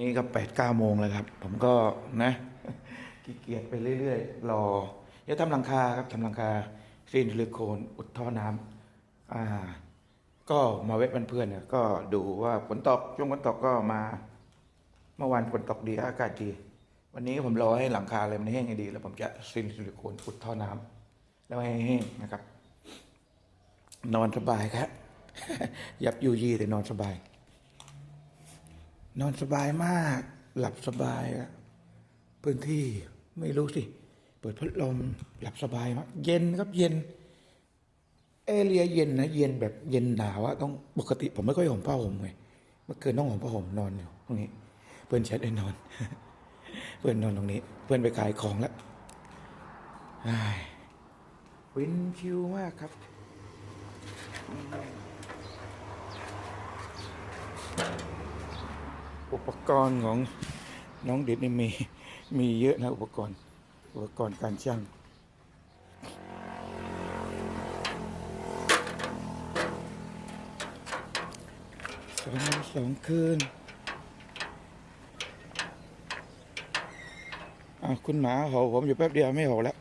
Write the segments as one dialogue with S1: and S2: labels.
S1: นี่ก็แปดเก้าโมงแล้วครับ ผมก็นะขี้เกียจไปเรื่อยๆ รอเดี๋ยวทำหลังคาครับทำหลังคาซีนซิลิโคนอุดท่อน้ำอ่า ก็มาเว็บเพื่อนๆเนี่ยก็ดูว่าฝนตกช่วงฝนตกก็มา เมื่อวานฝนตกดีอากาศดีวันนี้ผมรอให้หลังคาอะไรมันแห้งให้ดี แล้วผมจะซีนซิลิโคนอุดท่อน้ำแล้วให้แห้งนะครับ นอนสบายครับ ยับยูยี่แต่นอนสบาย นอนสบายมาก หลับสบายพื้นที่ไม่รู้สิ เปิดพัดลมหลับสบายมากเย็นครับเย็น เอเรียเย็นนะเย็นแบบเย็นหนาวอะต้องปกติผมไม่ค่อยห่มผ้าห่มไงเมื่อคืนต้องห่มผ้าห่มนอนอยู่ตรงนี้ เพื่อนแชทได้นอน เพื่อนนอนตรงนี้ เพื่อนไปขายของแล้ววินชิวมากครับ อุปกรณ์ของน้องเด็ดนี่มีมีเยอะนะอุปกรณ์ อุปกรณ์การช่างสองวันสองคืนอะคุณหมาเห่าผมอยู่แป๊บเดียวไม่เห่าแล้ว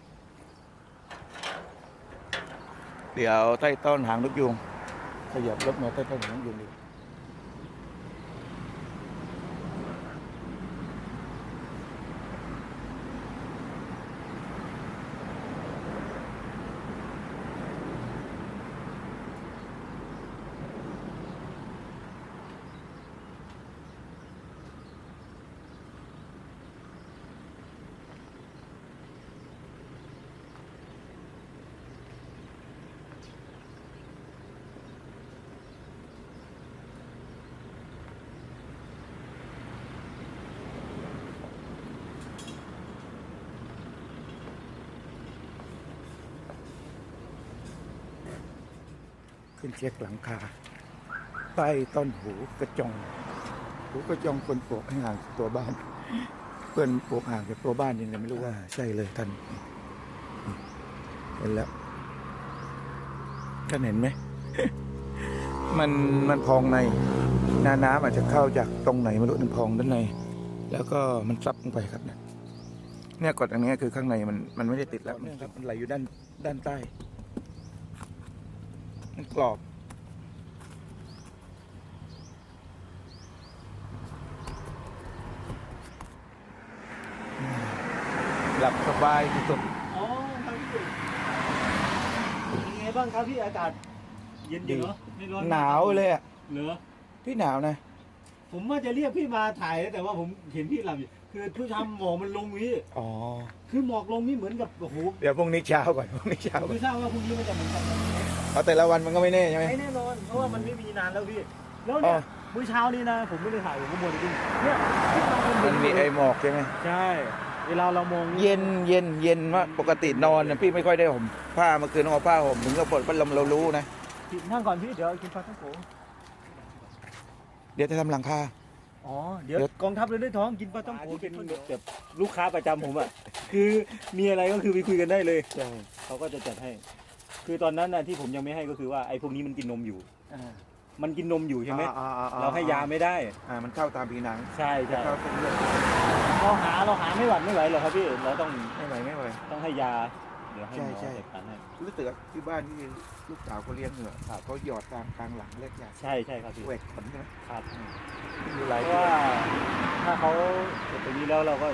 S1: เดี๋ยวใต้ต้นหางนกยุงขยับรถมาใต้ต้นหางนกยุงดี ขึ้นเช็คหลังคา ใต้ต้นหูกระจง หูกระจงคนปลูกให้ห่างจากตัวบ้าน เพื่อนปลูกห่างจากตัวบ้านยังไงไม่รู้ว่าใช่เลยท่านเห็นแล้วท่านเห็นไหมมันมันพองในหน้าน้ำอาจจะเข้าจากตรงไหนไม่รู้มันพองด้านใน แล้วก็มันซับลงไปครับเนี่ยเนี่ยกดอันนี้คือข้างในมันมันไม่ได้ติดแล้วมันซับมันไหลอยู่ด้านด้านใต้ มันกรอบ หลับสบายที่สุด
S2: อ๋อครับพี่เป็นไงบ้างครับพี่อากาศเย็น
S1: ดี
S2: ดีเหรอไม่ร้อน
S1: หนาวเลยอะ
S2: เหรอ
S1: พี่หนาวนะ
S2: ผมว่าจะเรียกพี่มาถ่ายนะแต่ว่าผมเห็นพี่หลับอยู่คือผู้ทำหมอกมันลงนี่
S1: อ๋อ
S2: คือหมอกลงนี่เหมือนกับโอ้โห
S1: เดี๋ยวพรุ่งนี้เช้าก่อนพรุ่งนี้เช้า
S2: ผม
S1: ก่อน
S2: ไม่ทราบว่าพรุ่งนี้มันจะเหมือนกันไหม
S1: เอาแต่ละวันมันก็ไม่แน่ใช่ไหม
S2: ไม่แน่นอนเพราะว่ามันไม่มีนานแล้วพี่แล้ว
S1: อ๋
S2: เนี่
S1: อ
S2: ยมื้อเช้านี้นะ ผมไม่ได้ถ่ายผมก็มัวแต่ดูเนี่ยที่เรา
S1: มันมีไอหมอกใช่ไหม
S2: ใช่ เวลาเรามอง
S1: เย็นเย็นเย็นมากปกตินอนน่ะพี่ไม่ค่อยได้ห่มผ้าเมื่อคืนต้องเอาผ้าห่มถึงก็ปลดพัดลมเรารู้นะ
S2: พี่นั่งก่อนพี่เดี๋ยวกินปลาท่องโก
S1: เดี๋ยวจะทำหลังคา
S2: อ๋อเดี๋ยว
S1: เดี๋ยว
S2: กองทัพเรือด้วยท้องกินปลาท่องโกเป็นแบบลูกค้าประจำผมอะคือมีอะไรก็คือไปคุยกันได้เลย
S1: ใช่
S2: เขาก็จะจัดให้ คือตอนนั้นนะที่ผมยังไม่ให้ก็คือว่าไอ้พวกนี้มันกินนมอยู่มันกินนมอยู่ใช่ไหม
S1: อ่อ่อ่
S2: เราให้ยาไม่ได้
S1: อ่ามันเข้าตามผิวหนัง
S2: ใช่ใช่
S1: เข้าเส้นเลือด
S2: เราหาเราหาไม่หวัดไม่ไหวหรอกครับพี่เราต้อง
S1: ไม่ไหวไม่ไหว
S2: ต้องให้ยาเดี๋ยวให้หมอ
S1: ใช่ใช่
S2: จัดการให้
S1: รู้สึกว่าที่บ้านที่ลูกสาวเขาเลี้ยงเหรอเขาหยอดกลางกลางหลังเล็กใหญ่
S2: ใช่ใช่ครับพี่
S1: เวกขนใช่ไหม
S2: ครับ
S1: มีห
S2: เพ
S1: ลาย
S2: ราะ
S1: ตัว
S2: ว่าถ้าเขาเสร็จตรงนี้แล้วเราก็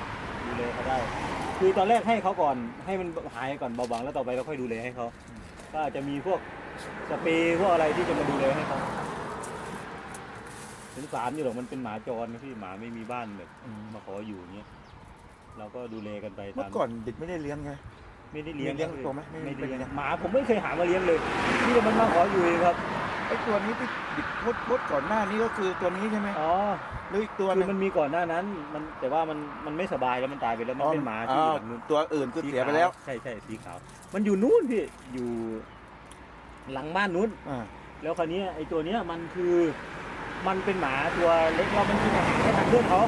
S2: ดูแลเขาได้ คือตอนแรกให้เขาก่อนให้มันหายก่อนเบาบางแล้วต่อไปเราค่อยดูแลให้เขา ก็อาจจะมีพวกสเปรย์พวกอะไรที่จะมาดูแลให้เขาถึงสารอยู่หรอกมันเป็นหมาจรนะพี่หมาไม่มีบ้านแบบ
S1: อืม
S2: มาขออยู่อย่างเงี้ยเราก็ดูแลกันไป
S1: เมื่
S2: ตา
S1: อ
S2: ม
S1: ก่อนเด็กไม่ได้เลี้ยงไง
S2: ไม่ได้เลี้ยง
S1: มีเลี้ยง
S2: ครับ
S1: ตัวไหมไม่มี
S2: ไม่ได้เลี้ยง
S1: เป็นไง
S2: หมาผมไม่เคยหามาเลี้ยงเลยนี่มันมาขออยู่เองครับ
S1: ไอ้ตัวนี้ที่ดิบพดพดก่อนหน้านี้ก็คือตัวนี้ใช่ไหม
S2: อ๋อ
S1: หรืออีกตัวห
S2: คื
S1: นึ
S2: องมันมีก่อนหน้านั้น มันแต่ว่ามันมันไม่สบายแล้วมันตายไปแล้วมันเป็นหมาที่
S1: อ๋
S2: อ
S1: อยู่
S2: แบบนู้น
S1: ตัวอื่นคือเสียไปแล้ว
S2: ใช่ใช่สีขาว มันอยู่นู้นพี่อยู่ หลังบ้านนู้น
S1: อ่า
S2: แล้วคราวนี้ไอ้ตัวเนี้ยมันคือมันเป็นหมาตัวเล็กแล้วมันกินอาหารไม่ทันเพื่อนเขา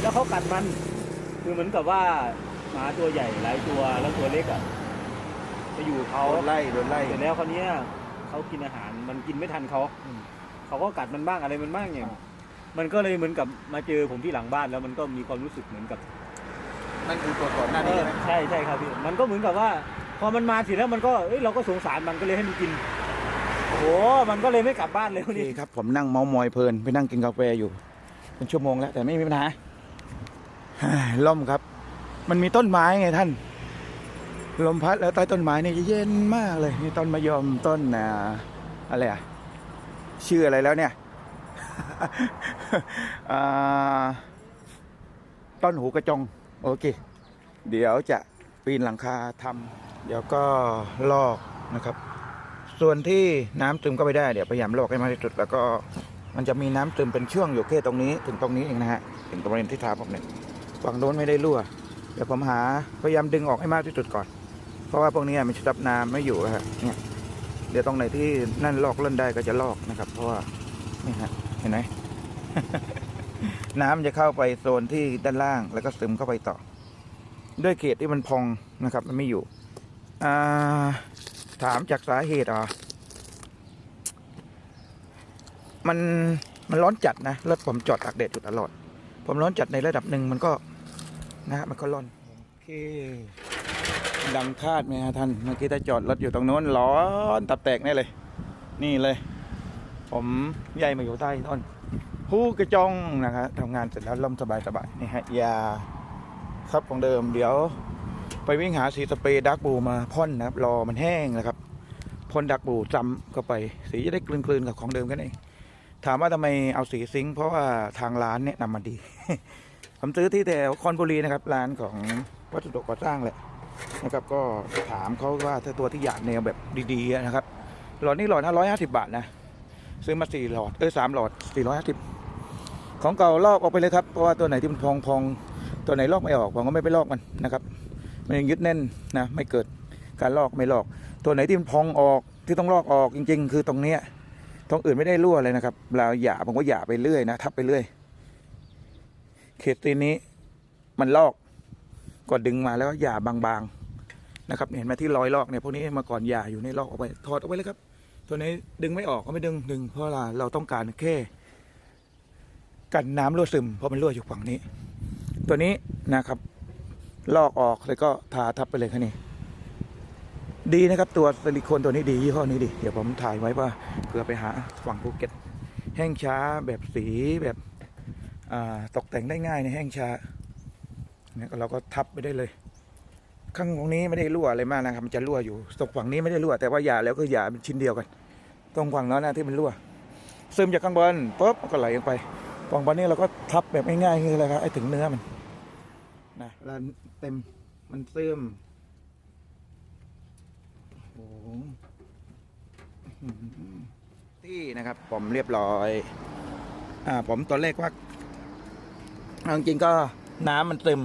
S2: แล้วเขากัดมัน คือเหมือนกับว่าหมาตัวใหญ่หลายตัวแล้วตัวเล็กอะไปอยู่เขา
S1: โดนไล่โดนไล่
S2: เสร็จแล้วคราวเนี้ย เขากินอาหาร มันกินไม่ทันเขา
S1: อืม
S2: เขาก็กัดมันบ้างอะไรมันบ้างอย่าง
S1: อ่า
S2: มันก็เลยเหมือนกับมาเจอผมที่หลังบ้านแล้วมันก็มีความรู้สึกเหมือนกับ
S1: นั่นคือตัวก่อนหน้า
S2: เอ
S1: นี้
S2: อ
S1: ใช่ไหม
S2: ใช่ใช่ครับพี่ มันก็เหมือนกับว่า พอมันมาเสร็จแล้วมันก็เอ้ยเราก็สงสารมันก็เลยให้มันกิน โอ้โหมันก็เลยไม่กลับบ้านเลย
S1: โอ
S2: วัน
S1: เค
S2: นี้
S1: ครับผมนั่งเมามอยเพลินไปนั่งกินกาแฟอยู่ เป็นชั่วโมงแล้วแต่ไม่มีปัญหาฮ่าล่มครับ มันมีต้นไม้ไงท่าน ลมพัดแล้วใต้ต้นไม้เนี่ยเย็นมากเลยนี่ต้นมะยมต้นอ่าอะไรอะชื่ออะไรแล้วเนี่ยต้นหูกระจง โอเค เดี๋ยวจะปีนหลังคาทำเดี๋ยวก็ลอกนะครับ ส่วนที่น้ำซึมก็ไปได้เดี๋ยวพยายามลอกให้มากที่สุด แล้วก็มันจะมีน้ำซึมเป็นช่วงอยู่แค่ตรงนี้ ถึงตรงนี้เองนะฮะถึงตรงบริเวณที่เท้าผมเนี่ยฝั่งโน้นไม่ได้รั่วเดี๋ยวผมหาพยายามดึงออกให้มากที่สุดก่อน เพราะว่าพวกนี้มันจะรับน้ำไม่อยู่ฮะเนี่ยเดี๋ยวตรงไหนที่นั่นลอกเล่นได้ก็จะลอกนะครับ เพราะว่านี่ฮะเห็นไหมน้ำจะเข้าไปโซนที่ด้านล่างแล้วก็ซึมเข้าไปต่อ ด้วยเขตที่มันพองนะครับ มันไม่อยู่อาถามจากสาเหตุอะมันมันร้อนจัดนะรถผมจอดตากแดดอยู่ตลอด ผมร้อนจัดในระดับหนึ่งมันก็นะฮะมันก็ร้อนโอเค ดังคาดไหมฮะท่าน เมื่อกี้ถ้าจอดรถอยู่ตรงโน้นร้อนตับแตกแน่เลย นี่เลย ผมใหญ่มาอยู่ใต้ต้นฮู้กระจองนะครับทำงานเสร็จแล้วล่มสบายสบายๆนี่ฮะยาครับของเดิมเดี๋ยว ไปวิ่งหาสีสเปรย์ดักบูมาพ่นนะครับรอมันแห้งนะครับพ่นดักบูจำเข้าไป สีจะได้กลืนๆกับของเดิมกันเองถามว่าทำไมเอาสีซิงค์เพราะว่าทางร้านแนะนำมาดี ผมซื้อที่แถวคอนบุรีนะครับ ร้านของวัสดุก่อสร้างแหละ นะครับก็ถามเขาว่าถ้าตัวที่อยากแนวแบบดีๆนะครับหลอดนี่หลอดห้าร้อยห้าสิบบาทนะซื้อมาสี่หลอดเออสามหลอดสี่ร้อยห้าสิบของเก่าลอกออกไปเลยครับเพราะว่าตัวไหนที่มันพองพองตัวไหนลอกไม่ออกผมก็ไม่ไปลอกมันนะครับมันยังยึดแน่นนะไม่เกิดการลอกไม่ลอก ตัวไหนที่มันพองออกที่ต้องลอกออกจริง ๆ คือตรงเนี้ยตรงอื่นไม่ได้รั่วเลยนะครับเราหย่าผมก็หย่าไปเรื่อยนะทับไปเรื่อยเขตตีนนี้มันลอก ก็ดึงมาแล้วก็หย่าบางๆนะครับ เห็นไหมที่รอยลอกเนี่ยพวกนี้มาก่อนหย่าอยู่ในลอกออกไปถอดออกไปเลยครับ ตัวนี้ดึงไม่ออกก็ไม่ดึงดึงเพราะเราเราต้องการแค่กันน้ำรั่วซึมเพราะมันรั่วอยู่ฝั่งนี้ ตัวนี้นะครับ ลอกออกแล้วก็ทาทับไปเลยแค่นี้ดีนะครับตัวซิลิโคนตัวนี้ดียี่ห้อนี้ดี เดี๋ยวผมถ่ายไว้ว่าเผื่อไปหาฝั่งภูเก็ต แห้งช้าแบบสีแบบตกแต่งได้ง่ายในแห้งช้า เนี่ยเราก็ทับไปได้เลย ข้างตรงนี้ไม่ได้รั่วอะไรมากนะครับ มันจะรั่วอยู่ตรงฝั่งนี้ไม่ได้รั่วแต่ว่าหยาแล้วก็หยาเป็นชิ้นเดียวกันตรงฝั่งนั้นนะที่มันรั่วซึมจากข้างบนปุ๊บมันก็ไหลลงไปฝั่งบนนี้เราก็ทับแบบง่ายๆนี่เลยครับไอ้ถึงเนื้อมันนะแล้วเต็มมันซึมโอ้โหที่นะครับผมเรียบร้อยอ่าผมตัวเลขว่าเอาจริงๆก็น้ำมันเต็ม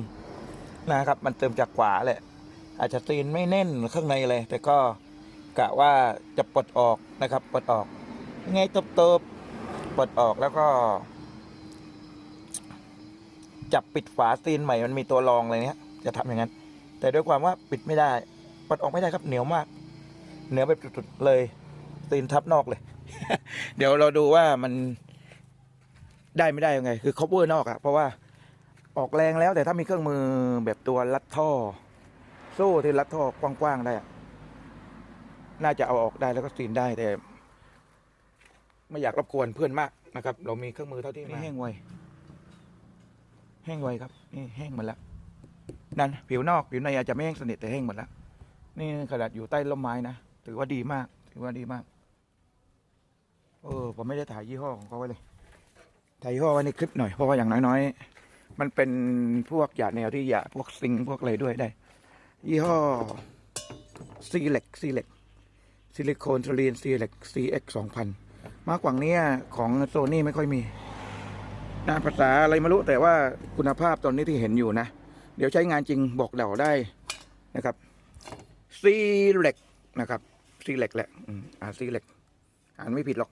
S1: นะครับ มันเต็มจากขวาแหละ อาจจะตีนไม่แน่นข้างในเลย แต่ก็กะว่าจะปลดออกนะครับปลดออกยังไงตบๆปลดออกแล้วก็จับปิดฝาซีนใหม่มันมีตัวรองอะไรเนี้ย จะทำอย่างนั้น แต่ด้วยความว่าปิดไม่ได้ปลดออกไม่ได้ครับเหนียวมาก เหนือไปจุดๆเลย ตีนทับนอกเลย เดี๋ยวเราดูว่ามันได้ไม่ได้ยังไง คือ cover นอกอะเพราะว่า ออกแรงแล้วแต่ถ้ามีเครื่องมือแบบตัวรัดท่อ โซ่ที่รัดท่อกว้างๆได้อะน่าจะเอาออกได้แล้วก็ซีนได้แต่ ไม่อยากรบกวนเพื่อนมากนะครับ เรามีเครื่องมือเท่าที่มีแห้งไวแห้งไวครับนี่แห้งหมดแล้วนั่นผิวนอกผิวในอาจจะไม่แห้งสนิทแต่แห้งหมดแล้วนี่ขนาดอยู่ใต้ร่มไม้นะถือว่าดีมาก ถือว่าดีมากเออผมไม่ได้ถ่ายยี่ห้อของเขาไว้เลยถ่ายยี่ห้อไว้ในคลิปหน่อยเพราะว่าอย่างน้อยๆ มันเป็นพวกยาแนวที่ยาพวกซิงพวกอะไรด้วยได้ ยี่ห้อซีเล็กซีเล็กซิลิโคนสลีนซีเล็กซีเอ็กสองพันมากกว่านี้ของโซนี่ไม่ค่อยมีนะภาษาอะไรไม่รู้แต่ว่าคุณภาพตอนนี้ที่เห็นอยู่นะ เดี๋ยวใช้งานจริงบอกเดาได้นะครับซีเล็กนะครับซีเล็กแหละอ่าซีเล็กอ่านไม่ผิดหรอก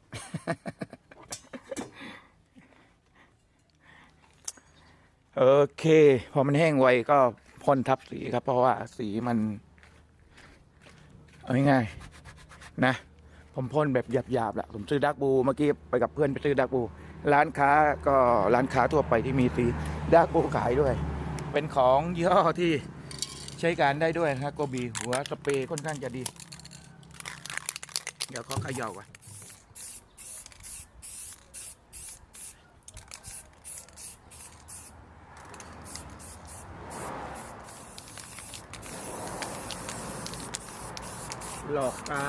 S1: โอเค พอมันแห้งไวก็พ่นทับสีครับ เพราะว่าสีมัน เอาง่ายๆนะ ผมพ่นแบบหยาบๆแหละผมซื้อดักบู เมื่อกี้ไปกับเพื่อนไปซื้อดักบู ร้านค้าก็ร้านค้าทั่วไปที่มีสีด้าโกขายด้วย เป็นของยี่ห้อที่ใช้การได้ด้วยนะครับโกบีหัวสเปรย์ค่อนข้างจะดี เดี๋ยวเขาเขย่าก่อน หลอกตา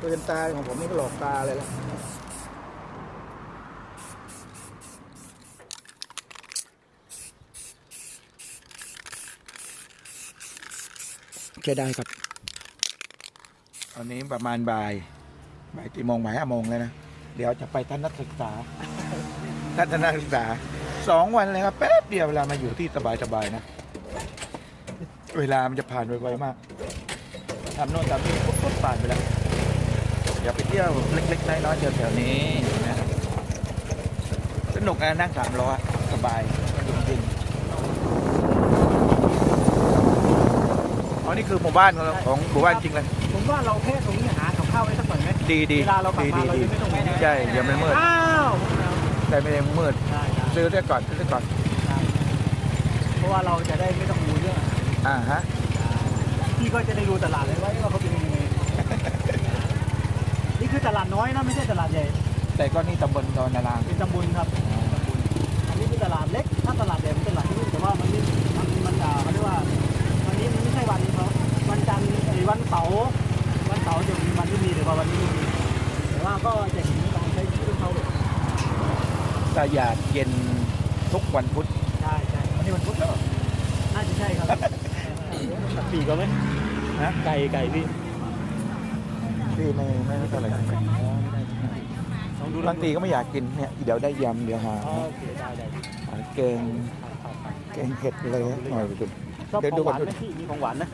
S1: ปืนตาของผมนี่ก็หลอกตาเลยละใช้ได้ครับตอนนี้ประมาณบ่ายบ่ายกี่โมงบ่ายห้าโมงแล้วนะ เดี๋ยวจะไปทัศนศึกษาทัศนศึกษาสองวันเลยครับแป๊บเดียวเวลามาอยู่ที่สบายๆนะ เวลามันจะผ่านไปไวมาก ทำโน่นทำนี่ปุ๊บปุ๊บผ่านไปแล้วเดี๋ยวไปเที่ยวเล็กๆน้อยๆแถวๆนี้นะครับสนุกนะนั่งสามล้อสบายเย็นๆอ๋อนี่คือหมู่บ้านของเราของหมู่บ้านจริงเลย
S2: ผมว่าเราแค่ตรงนี้หากับข้าวไว้สักหน่อยไหม
S1: ดีดี
S2: เวลาเรากลับ
S1: ดี
S2: มา
S1: ดี
S2: เรา
S1: ดี
S2: จะไม่ต้องไปไหน
S1: ใช่เดี๋ยวมันมืด
S2: อ้าว
S1: แต่ไม่ได้มืด
S2: ได้ได้
S1: ซื้อเสียก่อนซื้อเสียก่อน
S2: ได้เพราะว่าเราจะได้ไม่ต้องรู้เรื่องอาหาร
S1: อ่าฮะ
S2: พี่ ก็จะได้ดูตลาดเลยว่าว่าเขาเป็นยังไงนี่คือตลาดน้อยนะไม่ใช่ตลาดใหญ่
S1: แต่ก็นี่ตำบลดอนนาราง
S2: เป็นตำบลครับตำบลอันนี้คือตลาดเล็ก ถ้าตลาดใหญ่เป็นตลาดที่แต่ว่ามันนี่มันมันอ่าเขาเรียกว่าวันนี้มันไม่ใช่วันเขาวันจันทร์ไอ้วันเสาร์วันเสาร์จะมีวันที่มีหรือว่าวันนี้ไม่มีแต่ว่าก็จะเห็นการใช้ชีวิตของเขาเลย
S1: ตลาดเย็นทุกวันพุธ
S2: ใช่ใช่วันนี้วันพุธแล้วน่าจะใช่ครับปีกก็ไหม
S1: นะ
S2: ไก่ไก่พี่
S1: พี่ไม่ไม่ไม่เท่าไหร่
S2: ลองดู
S1: บางทีก็ไม่อยากกินเนี่ยเดี๋ยวได้ยำเดี๋ยวหา
S2: อ๋อโอเคได้ได้
S1: หาแกงแกงเห็ดอะไรนะหน่อยไปดู
S2: ชอบ
S1: เดี๋ยว
S2: ข
S1: ดู
S2: องห
S1: ก่อน
S2: วานไหมพี่มีของหวานนะ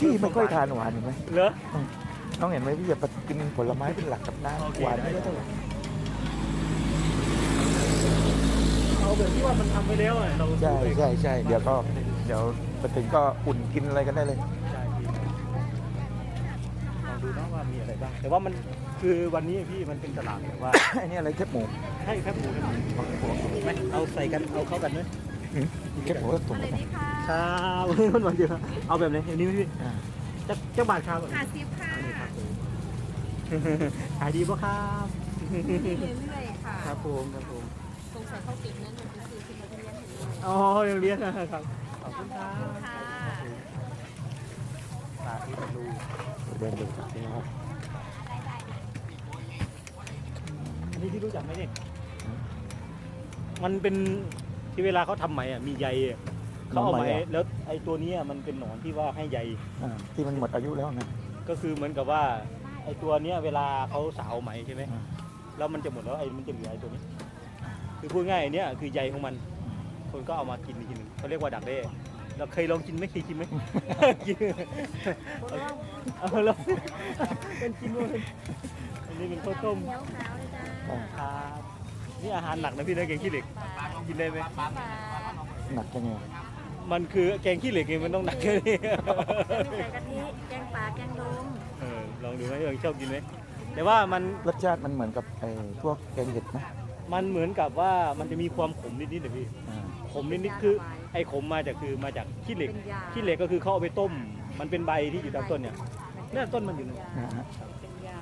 S1: พี่ไม่ค่อยทานหวานเห็นไหม
S2: เหรอ
S1: น้องเห็นไหมพี่จะกินผลไม้เป็นหลักกับ
S2: โอเค
S1: น้ำหวาน
S2: ได้
S1: ไม่ได้เท่าไหร่
S2: เอาแบบที่ว่ามันทำไปแล้วอะเรา
S1: ใช่
S2: ซื้อไป
S1: ใช่ใช่เดี๋ยวก็เดี๋ยวไปถึงก็อุ่นกินอะไรกันได้เลย
S2: ใช่พี่ลอง ดูนะว่ามีอะไรบ้าง แต่ว่ามันคือวันนี้พี่มันเป็นตลาดแบบว่า
S1: อันนี้อะไรแคบหมู
S2: ให้แค่หมูแค่หมูไหมเอาใส่กันเอาเข้ากันไหม
S1: หืมแคบหมูก็ถุง
S3: อะไร
S1: นะ
S3: ดีคะ
S2: ครับมันวันเดียวเอาแบบไหนอันนี้ไหมพี่
S1: อ่า
S2: จะจะบาทครับ
S3: หาซิปค่ะ
S2: อันนี้ครับผมขายดีป่ะครับ
S3: เรื่อยๆค่ะ
S2: ครับผมครับผม
S3: สงสัยเขาติดนั้นหนูเป็นสื่อสิบนาทีเรียนเห็นเลย
S2: อ๋อยังเรียนนะครับขอบคุณครับ
S3: ค่ะ
S2: ตาที่มันดู
S1: เดินดูครับนี่ครับ
S2: อันนี้ที่รู้จักไหมเนี่ยมันเป็นที่เวลาเขาทำไหมอะมีใยอะเขาเอาไหมแล้วไอ้ตัวเนี้ยมันเป็นหนอนที่ว่าให้ใย
S1: อ่าที่มันหมดอายุแล้วนะ
S2: ก็คือเหมือนกับว่าไอ้ตัวเนี้ยเวลาเขาสาวไหมใช่ไหม
S1: อ่า
S2: แล้วมันจะหมดแล้วไอ้มันจะเหลือไอ้ตัวนี้ คือพูดง่ายไอ้เนี้ยคือใยของมัน คนก็เอามากินอีกทีหนึ่งเขาเรียกว่าดักเด้ เราเคยลองกินไหมเคยกินไหม กินเอาลองเป็นกินด้วยอันนี้เป็นข้าวต้ม
S3: เลี้ยวขาวเลยจ้า
S2: ครับนี่อาหารหนักนะพี่นะแกงขี้เหล็ก กินได้ไหม
S3: ปลา
S1: หนักยังไง
S2: มันคือแกงขี้เหล็กไงมันต้องหนักแค่นี้
S3: ใส่กะทิแกงปลาแกงดง
S2: เออลองดูไหมเออชอบกินไหมแต่ว่ามัน
S1: รสชาติมันเหมือนกับไอ้พวกแกงเห็ดไหม
S2: มันเหมือนกับว่ามันจะมีความขมนิดๆนะพี่
S1: อ่า
S2: ขมนิดๆคือ ไอ้ขมมาจากคือมาจากขี้เหล็ก
S3: เป็นยา
S2: ขี้เหล็กก็คือเขาเอาไปต้ม มันเป็นใบที่อยู่ตามต้นเนี่ยเนี่ยต้นมันอยู่นะ
S1: นะฮะ
S3: เป็นยา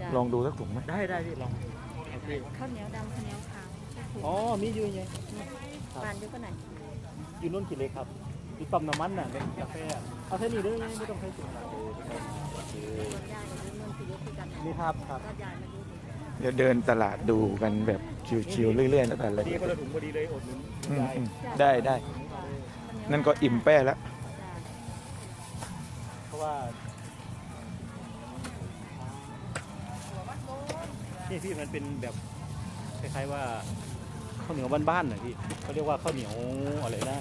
S3: จ้ะ
S1: ลองดูสักถุงไหม
S2: ได้ได้พี่ลองโอเค
S3: ข้าวเหนียวดำข้าวเหนียวขาว
S2: อ๋อมีอยู่ไง
S3: ปานอยู่ก็ไหน
S2: อยู่นู่นขี้เหล็กครับที่ปั๊มน้ำมันน่ะเป็นกาแฟอะเอาแค่นี้เด้อไม่ต้องใช้ถุงละโอเค
S3: ส่วนยายกับเรื่องนนที่ยกคือกัน
S2: นี่ครับครับ
S3: ก็ยายมาดูดิ
S1: เดี๋ยวเดินตลาดดูกันแบบชิวๆเรื่อยๆแล้วกัน
S2: พ
S1: เล
S2: อยดีคนละถุงพอดีเลยอดหนุน
S1: อืม
S2: ได้
S1: อืมได้ได้นั่นก็อิ่มแป้แล้ว
S2: เพราะว่า นี่พี่มันเป็นแบบคล้ายๆว่าข้าวเหนียวบ้านๆน่ะพี่เขาเรียกว่าข้าวเหนียวอะไรนะ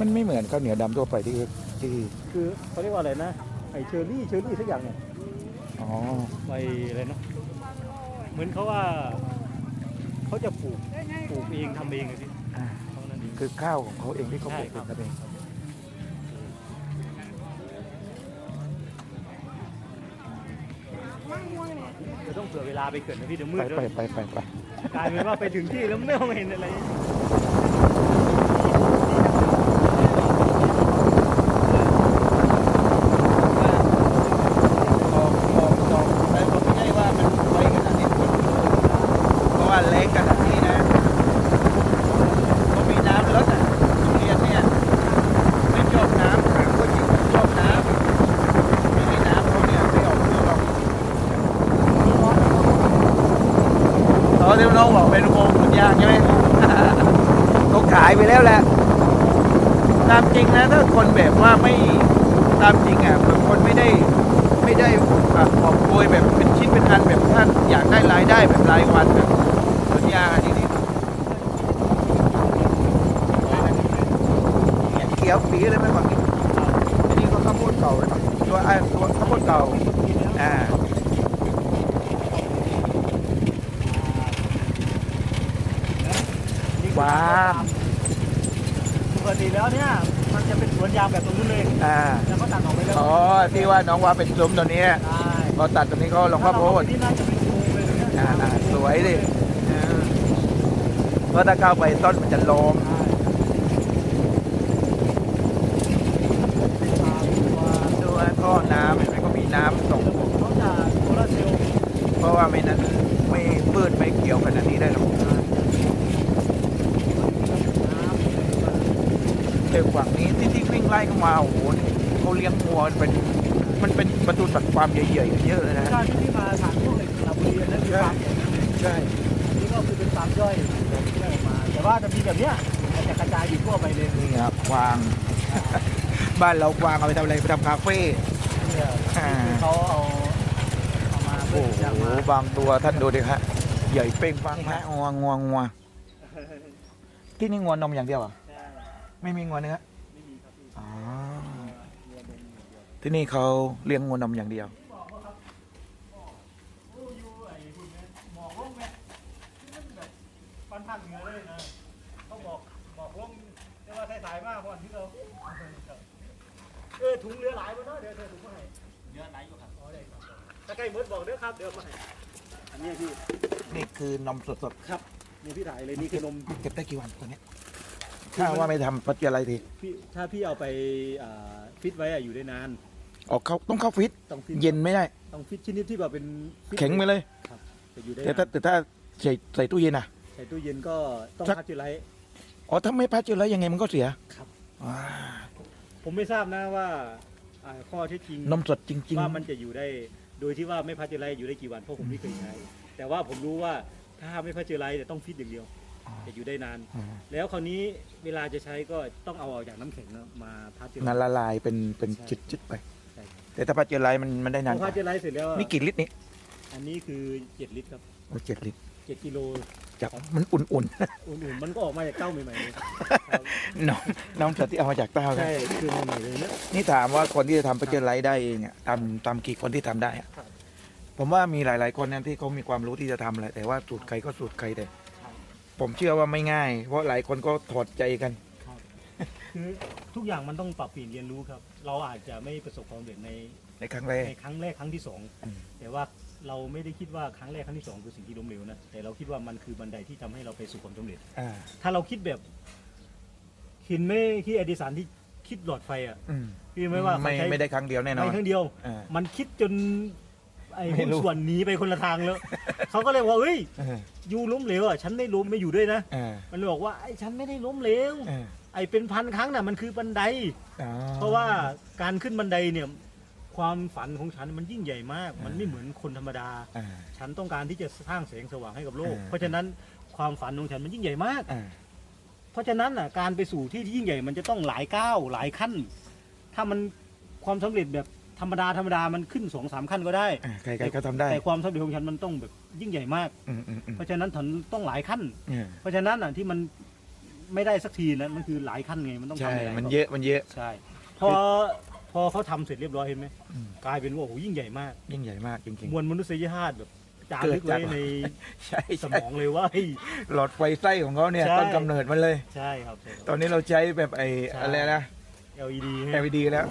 S1: มันไม่เหมือนข้าวเหนียวดำทั่วไปที่ที่
S2: คือเขาเรียกว่าอะไรนะไอเชอร์รี่เชอร์รี่สักอย่างเนี่ย
S1: อ๋อ
S2: ไออะไรนะเหมือนเขาว่าเขาจะปลูกปลูกเองทำเองเลยพี่
S1: คือข้าวของเขาเองที่เขาปลูก
S2: ใช่ครับ
S1: กันเอง
S3: ว่างว่างเนี่ย
S2: จะต้องเผื่อเวลาไปเกิดนะพี่เดี๋ยวมืด
S1: ไป
S2: แล้ว
S1: ไปไปไปไป
S2: กลายเป็นว่าไปถึงที่แล้วไม่มองเห็นอะไร
S1: บอกบอกบอกแต่ผมไม่ใช่ว่ามันไว้ขนาดนี้เพราะว่าเล็กขนาดนี้นะก็มีน้ำลดอะโรงเรียนเนี่ยไม่ชอบน้ำถามผู้หญิงชอบน้ำไม่มีน้ำเขาเนี่ยไม่ออกเรื่องหรอกเขาเรียกน้องบอกเป็นอุโมงค์สุดยากใช่ไหม เขาขายไปแล้วแหละ ตามจริงนะถ้าคนแบบว่าไม่ตามจริงอะบางคนไม่ได้ไม่ได้แบบกอบโกยแบบเป็นชิ้นเป็นอันแบบท่านอยาก ได้รายได้แบบรายวันแบบสัญญาทีนี้เนี่ยเขียวปีเลยไหมฝั่งนี้อันนี้ก็ข้าวโพดเก่าเลยตัวไอ้ตัวข้าวโพดเก่าอ่าว้าว
S2: ปกติแล้วเนี่ยมันจะเป็นสวนยางแบบตรงนู้นเลย
S1: อ่า
S2: แล้วก็ตัดออกไปแล้ว
S1: อ๋อที่ว่าน้องว่าเป็นซุ้มตัวเนี้ย
S2: ใช่
S1: พอตัดตัวนี้ก็ลงข้าวโพด
S2: ที่น่าจะ
S1: สวยดิเออเพราะถ้าเข้าไปต้นมันจะลมตัวท่อน้ำเห็นไหมก็มีน้ำส่ง
S2: เขาจะโซลาร์เซล
S1: เพราะว่าไม่นั้นไม่ปืดไม่เกี่ยวขนาดนี้ได้หรอกเด็กฝั่งนี้ที่ที่วิ่งไล่เข้ามาโอ้โหเขาเลี้ยงงัวเป็นมันเป็นประตูตัดความใหญ่ๆเยอะเลยนะ
S2: ชาติที่มาทางพวก บุรีนั่นคือฟาร์มใหญ่นะ
S1: ใช่
S2: นี่ก็คือเป็นฟาร์มย่อยแบบย่อยออกมา แต่ว่าจะมีแบบเนี้ยมันจะกระจายอยู่ทั่วไปเลย
S1: นี่ครับกวาง บ้านเรากวางเอาไปทำอะไรไปทำคาเฟ่
S2: เนี่ย
S1: อ่า
S2: ที่เขาเอาเอามาเพื่
S1: โอ้
S2: อ
S1: โห
S2: จะมา
S1: บางตัวท่านดูดิฮะใหญ่เป้งปังฮะงัวงัวงัวที่นี่งัวนมอย่างเดียวเหรอะ
S2: ใช่
S1: ไม่มีงัวเนื้อ
S2: ไม่มีครับพี่
S1: อ๋อ
S2: เรือเป็นอย่างเดียว
S1: ที่นี่เขาเลี้ยงงัวนมอย่างเดียว
S2: โอ้ยูไอ้คุณเนี่ยหมอกลงแม่ที่มันแบบ ฟันพันเหงือเลยนะเขาบอกบอกลงแต่ว่าสายๆมากพอที่เราเออถุงเรือหลายมาเนาะเดี๋ยวเธอถุงมาให้เรือไหลอยู่ครับอ๋อได้ครับถ้าใกล้เมิดบอกเด้อครับเดี๋ยวมาให้อันนี้พี่
S1: นี่คือนมสด
S2: ครับนี่พี่ถ่ายเลยนี่คือนม
S1: ๆเก็บได้กี่วันตัวเนี้ยถ้าว่าไม่ทำปัจจัยอะไรที
S2: พี่ถ้าพี่เอาไปอ่าฟิตไว้อะอยู่ได้นาน
S1: ออกเขาต้องเข้าฟิต
S2: ต้องฟิต
S1: เย็นไม่ได้
S2: ต้องฟิตชนิดที่แบบเป็นฟิต
S1: แข็งไปเลย
S2: จะอยู่ได้
S1: แต่ถ้าแต่ถ้าใส่ใส่ตู้เย็นอะ
S2: ใส่ตู้เย็นก็ต้อง
S1: สัก
S2: พัชจิไลท์
S1: อ๋อถ้าไม่พัชเจอแล้วยังไงมันก็เสีย
S2: ครับ
S1: อ่า
S2: ผมไม่ทราบนะว่าอ่าข้อเท็จจริง
S1: นมสดจริง
S2: ว่ามันจะอยู่ได้โดยที่ว่าไม่พัชจิไลท์อยู่ได้กี่วันเพราะผมไม่เคยใช้ แต่ว่าผมรู้ว่าถ้าไม่พัชจิไลท์จะต้องฟิตอย่างเดียวจะอยู่ได้นาน
S1: ๆอ่า
S2: แล้วคราวนี้เวลาจะใช้ก็ต้องเอาออกจากน้ำแข็งนะมาพัชจิไล
S1: งาน
S2: ท์
S1: ละลายเป็นเป็น
S2: ใช่
S1: จุดๆไป
S2: ใช่
S1: แต่ถ้าพัชเจอไรมันมันได้นาน
S2: พอกพั
S1: ว่า
S2: ชจิไลท์เสร็จแล้ว
S1: นี่กี่ลิตรนี่
S2: อันนี้คือ 7 ลิตรครับ
S1: โอ้เจ็ดลิตร
S2: 7กิโล
S1: จากมันอุ่น
S2: อุ่นๆมันก็ออกมาจากเต้าใหม่ๆเลยครับ
S1: ๆ น้องน้องสดที่เอามาจากเต้าครับ
S2: ใช่คือใหม่ๆเลยเนี่ย
S1: นี่ถามว่าคนที่จะทำพัชเจอไรได้เองอะตามตามกี่คนที่ทำได้อะ
S2: ครับ
S1: ผมว่ามีหลาย ๆ คนนะที่เขามีความรู้ที่จะทำแหละแต่ว่าสูตรใครก็สูตรใครแต่
S2: ครับ
S1: ผมเชื่อว่าไม่ง่าย เพราะหลายคนก็ถอดใจกัน
S2: คือทุกอย่างมันต้องปรับเปลี่ยนเรียนรู้ครับ เราอาจจะไม่ประสบความสำเร็จใน
S1: ในครั้งแรก
S2: ในครั้งแรกครั้งที่สอง
S1: อืม
S2: แต่ว่า เราไม่ได้คิดว่าครั้งแรกครั้งที่สองคือสิ่งที่ล้มเหลวนะแต่เราคิดว่ามันคือบันไดที่ทำให้เราไปสู่ความสำเร็จ
S1: อ่า
S2: ถ้าเราคิดแบบเห็นไหมที่อดิสันที่คิดหลอดไฟอะ
S1: อืม
S2: พี่ไหม่ว่าเขา
S1: ไม่
S2: ใช้
S1: ไม่ได้ครั้งเดียวแน่นอน
S2: ไม่ครั้งเดียว
S1: อ่า
S2: มันคิดจน ไอ้
S1: ไม่
S2: หุ้น
S1: รู้
S2: ส่วนหนีไปคนละทางแล้ว เขาก็เลยว่าเฮ้ย
S1: อ่า
S2: ยูล้มเหลวอะฉันไม่ล้มไม่อยู่ด้วยนะ
S1: อ่า
S2: มันเลยบอกว่าไอ้ฉันไม่ได้ล้มเหลว
S1: อ่า
S2: ไอ้เป็นพันครั้งน่ะมันคือบันได
S1: อ๋อ
S2: เพราะว่าการขึ้นบันไดเนี่ย ความฝันของฉันมันยิ่งใหญ่มาก มันไม่เหมือนคนธรรมดา
S1: อ่า
S2: ฉันต้องการที่จะสร้างแสงสว่างให้กับโลก
S1: อ่า
S2: เพราะฉะนั้นความฝันของฉันมันยิ่งใหญ่มาก
S1: อ่า
S2: เพราะฉะนั้นน่ะการไปสู่ที่ที่ยิ่งใหญ่มันจะต้องหลายก้าวหลายขั้น ถ้ามันความสำเร็จแบบธรรมดาธรรมดามันขึ้นสองสามขั้นก็ได้
S1: อ่าใครๆก็ทำได้
S2: แต่ความสำเร็จของฉันมันต้องแบบยิ่งใหญ่มาก
S1: อืมอืมอืม
S2: เพราะฉะนั้นฉันต้องหลายขั้น
S1: เนี่ย
S2: เพราะฉะนั้นน่ะที่มันไม่ได้สักทีนะมันคือหลายขั้นไงมันต้อง
S1: ใช่
S2: ทำหลายๆ
S1: มัน
S2: รบ
S1: เยอะมันเยอะ
S2: ใช่พอ พอเขาทำเสร็จเรียบร้อยเห็นไหม
S1: อืม
S2: กลายเป็นว่าโอ้โหยิ่งใหญ่มาก
S1: ยิ่งใหญ่มากจริง
S2: มวลมนุษยชาติแบบจา
S1: เกิด
S2: รึกไว้
S1: จาก
S2: ใน
S1: ๆ ใช่
S2: ส
S1: ใช่
S2: มองเลยว่าเฮ้ย
S1: หลอดไฟไส้ของเขาเนี่ย
S2: ใช่
S1: ต้นกำเนิดมันเลย
S2: ใช่ครับใช่ครับ
S1: ตอนนี้เราใช้แบบไอ้
S2: ใช่
S1: อะไรนะ
S2: LED ฮะ
S1: LED แล้ว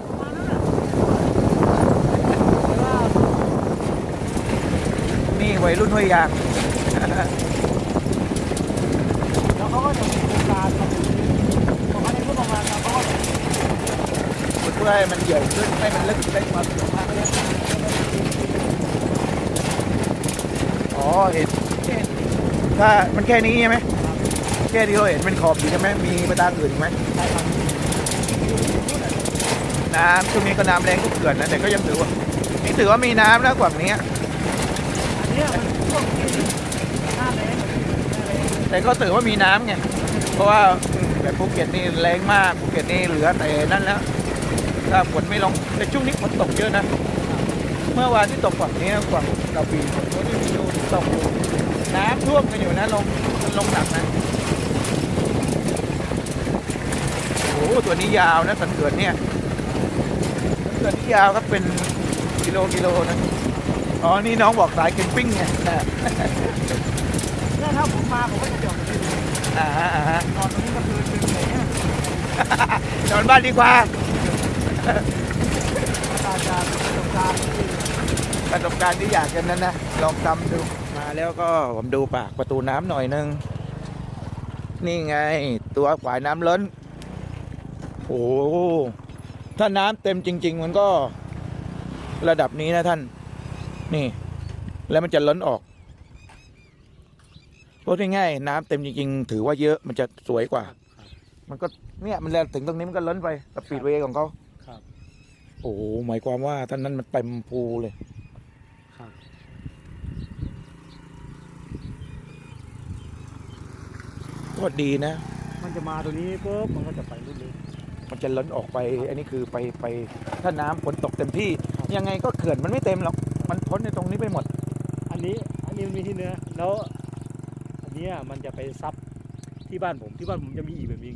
S1: นี่วัยรุ่นห้วยยาง
S2: แล้วเขาก็จะมีโครงการทำของเขาในก็ประมาณนั้นเขาก็จะ
S1: เพื่อ ให้มันใหญ่ขึ้นให้มันลึกได้ความลึกมากเลยอ๋อเห็นถ้ามันแค่นี้ใช่ไหมแค่ที่เราเห็นเป็นขอบอยู่ใช่ไหมมีประดางอื่นอีกไหมน้ำช่วงนี้ก็น้ำแรงทุกเขื่อนนะแต่ก็ยังถือว่านี่ถือว่ามีน้ำแล้วกว่านี้
S2: แต่
S1: ก็ถือว่ามีน้ำไงเพราะว่าแบบภูเก็ตนี่แรงมากภูเก็ตนี่เหลือแต่นั่นแล้ว ถ้าฝนไม่ลงแต่ช่วงนี้ฝนตกเยอะนะ เมื่อวานที่ตกฝั่งนี้นะฝั่งกระบี่ฝั่งโน้นที่มีดูตกอยู่น้ำท่วมกันอยู่นะลงมันลงหนักนะโอ้โหตัวนี้ยาวนะสันเขื่อนเนี่ยสันเขื่อนนี่ยาวครับเป็นกิโลกิโลนะอ๋อนี่น้องบอกสายแคมปิ้งไงนะ
S2: เนี่ยถ้าผมมาผมก็จะเดี่ยวกับที่นี่
S1: อ่าฮะอ่าฮะ
S2: ตอนนี้ก็คือเป็นไหนเนี่ย
S1: นอนบ้านดีกว่า
S2: อาจารย์ ประสบการณ์ที่
S1: ประสบการณ์ที่อยากกันนั้นนะลองทำดูมาแล้วก็ผมดูปากประตูน้ำหน่อยนึงนี่ไง ตัวฝายน้ำล้นโอ้โหถ้าน้ำเต็มจริง ๆ มันก็ระดับนี้นะท่าน นี่ แล้วมันจะล้นออกพูดง่ายๆน้ำเต็มจริง ๆ ถือว่าเยอะมันจะสวยกว่า มันก็เนี่ยมันแล้วถึงตรงนี้มันก็ล้นไปสปีดเวของเขา โอ้โหหมายความว่าท่านนั้นมันเต็มภูเลย
S2: ครับ
S1: ก็ดีนะ
S2: มันจะมาตัวนี้ปุ๊บมันก็จะไปรุ่นนี้
S1: มันจะล้นออกไป อันนี้คือไปไปถ้าน้ำฝนตกเต็มที่ ยังไงก็เขื่อนมันไม่เต็มหรอกมันพ้นในตรงนี้ไปหมด
S2: อันนี้อันนี้มันมีที่เนื้อแล้วอันเนี้ยมันจะไปซับที่บ้านผมที่บ้านผมจะมีอีกแบบนี้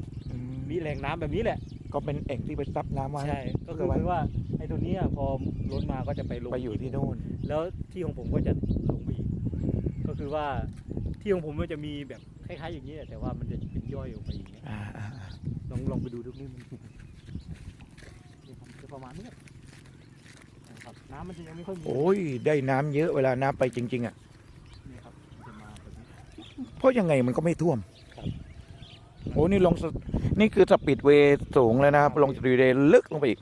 S2: มีแหล่งน้ำแบบนี้แหละ
S1: ก็เป็นเอ่งที่ไปซับน้ำไว้
S2: ใช่ ก็คือหมายว่าไอ้ตัวเนี้ยพอล้นมาก็จะไปลง
S1: ไปอยู่ที่นู่น
S2: แล้วที่ของผมก็จะลงไปอีกก็คือว่าที่ของผมมันจะมีแบบคล้ายๆอย่างนี้ยแต่ว่ามันจะเป็นย่อยออกไปอย่างเงี้ย
S1: อ่าอ่าอ่า
S2: ลองลองไปดูตรงนี้มันนี่ครับจะประมาณนี้นะครับน้ำมันจะยังไม่ค่อยมี
S1: โอ้ยได้น้ำเยอะเวลาน้ำไปจริง ๆ อะ
S2: นี่ครับมันจะมาแบบนี้
S1: เพราะยังไงมันก็ไม่ท่วม
S2: ครับ
S1: โอ้นี่ลงนี่คือสปีดเวย์สูงเลยนะครับ ลงสปีดเวย์ลึกลงไปอีก